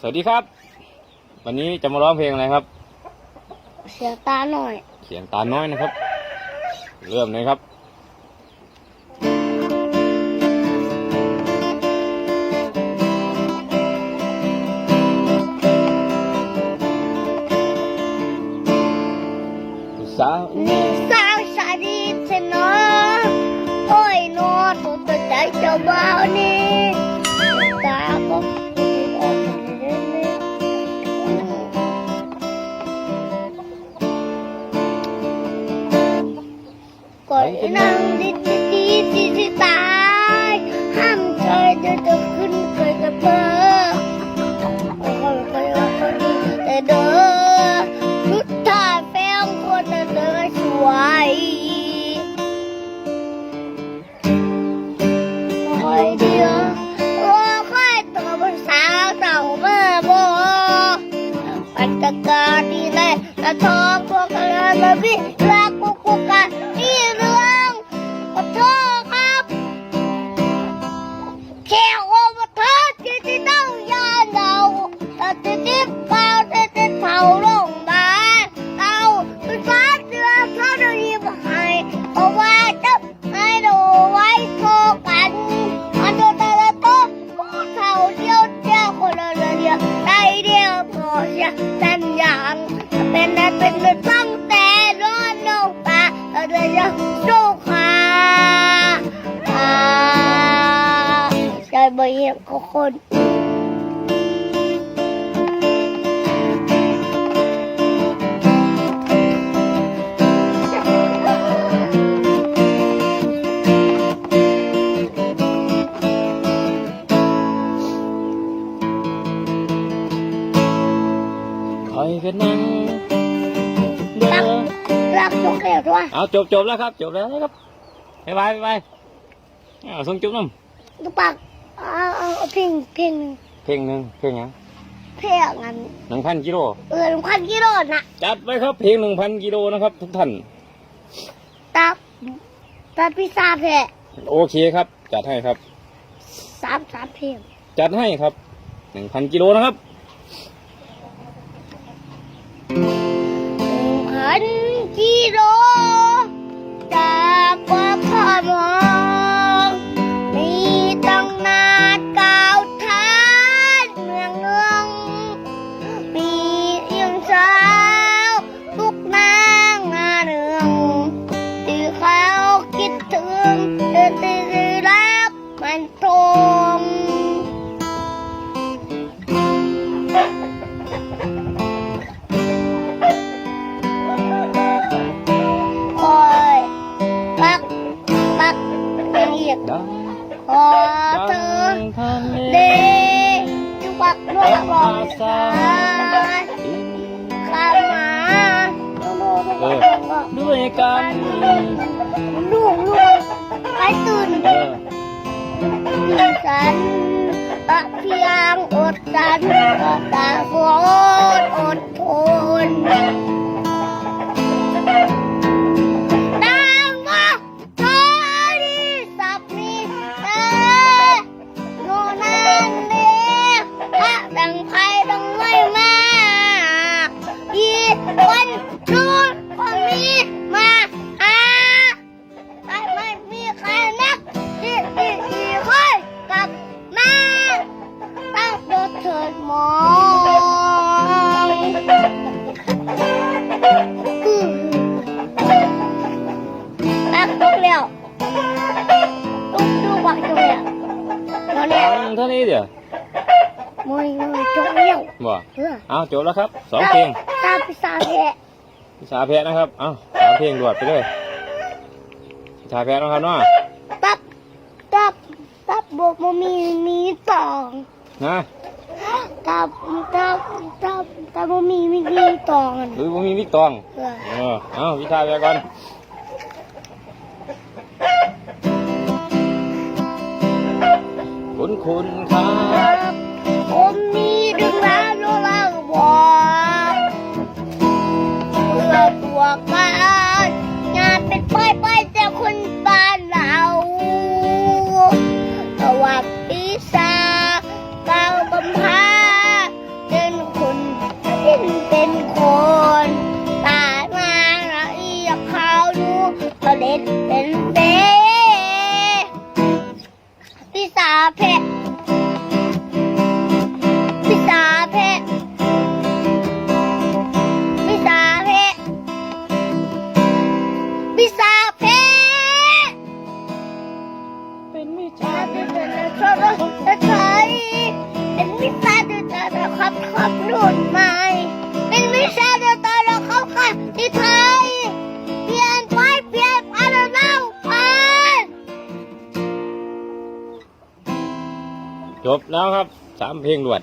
สวัสดีครับ วันนี้จะมาร้องเพลงอะไรครับ เสียตาหน่อย เสียงตาน้อยนะครับ เริ่มเลยครับสาวมีสาวชาดีเทนอโอ้ยนอตัวตัวใจเจ้าบ่าวนี่ ๆก่อนนั่งดีดีดีดีตายห้ามใจเดี๋ยวจะขึ้นเคยกับเธอแต่เด้อชุดท่าแฟงคนแต่เด้อสวยคอยเดียวโอ้ค่อยตัวภาษาเต่าเมื่อบ่ปัจจการดีเลยละทอพวกกันละพี่ จะยังสู้ขาอ่าใจบริเวณของคนคอยกันนั่ง อรักทุกเรื่องด้วยเอาจบจบแล้วครับ จบแล้วครับบ๊ายบายบ๊ายบายเอาส่งจุ๊บน้ทุกปากเอาเอาเอาเพลงเพลงหนึ่งำเพลงหนึ่งเพลงหยังเพลงอันหนึ่งพันกิโลเออพันกิโลนะจัดไปครับเพลงหนึ่งพันกิโลนะครับ ทุกท่านตับตับพิซซ่าแพะโอเคครับ จัดให้ครับ สามสามเพลงจัดให้ครับหนึ่งพันกิโลนะครับพัน จุกบอกสายอินข้ามมาเออด้วยกันลูกลูกไปตื่นเออที่ฉันตะเพียงอดกันตาฝนอดทน เถิดมองตักทุกแล้วทุกทุกวันทุกแล้วตอนนี้ฟังเท่านี้เดี๋ยวมวยมวยจบแล้วบ่เออเอาจบแล้วครับสองเพลงตาพิซาแพะพิชาแพะนะครับเอาสามเพลงรวดไปเลยพิชาแพะนะครับเนาะตับตับตับบอกมันมีมีสองนะ ตับตับตับตับมันมีมีมีตองอะหรือว่ามีวิกตอง เออเออเอาพิชาแพะก่อน คุณคุณครับ เป็นมิชาทิฏฐิอบเราจะใช้เป็นมิชาดูตาเราครับครับหนุนใหม่เป็นมิชาดูตาเราเข้าข้างทิไทเปลี่ยนไปเปลี่ยนไปเราเล่าไปจบแล้วครับสามเพลงรวด